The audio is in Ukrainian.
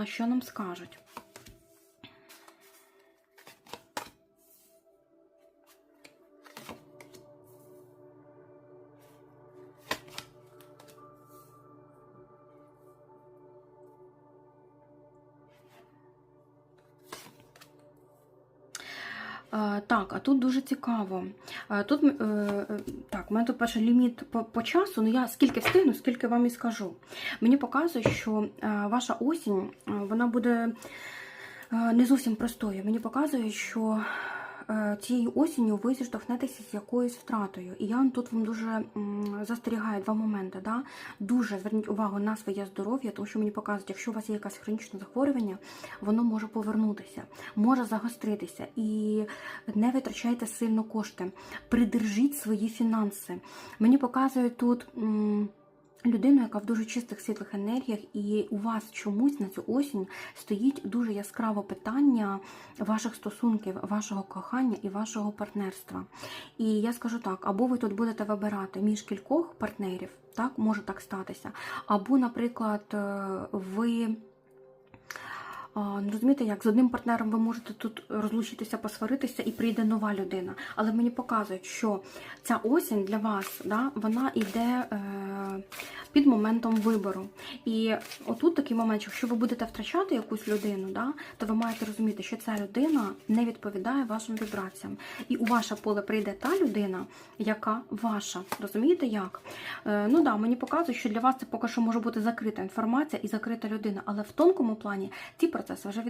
А що нам скажуть? Так, а тут дуже цікаво. Тут е, е, так, у мене тут перший ліміт по, по часу. Ну я скільки встигну, скільки вам і скажу. Мені показує, що е, ваша осінь вона буде не зовсім простою. Мені показує, що е, цією осінню ви зіштовхнетеся з якоюсь втратою. І я тут вам дуже застерігаю два моменти. Да? Дуже зверніть увагу на своє здоров'я, тому що мені показують, якщо у вас є якесь хронічне захворювання, воно може повернутися, може загостритися. І не витрачайте сильно кошти. Придержіть свої фінанси. Мені показують тут. Людину, яка в дуже чистих світлих енергіях, і у вас чомусь на цю осінь стоїть дуже яскраве питання ваших стосунків, вашого кохання і вашого партнерства. І я скажу так: або ви тут будете вибирати між кількох партнерів, так може так статися, або, наприклад, е, ви. Ну, розумієте, як з одним партнером ви можете тут розлучитися, посваритися, і прийде нова людина. Але мені показують, що ця осінь для вас, да, вона йде е, під моментом вибору. І отут такий момент, що якщо ви будете втрачати якусь людину, да, то ви маєте розуміти, що ця людина не відповідає вашим вібраціям. І у ваше поле прийде та людина, яка ваша. Розумієте як? Е, ну да, мені показують, що для вас це поки що може бути закрита інформація і закрита людина, але в тонкому плані ці procesorze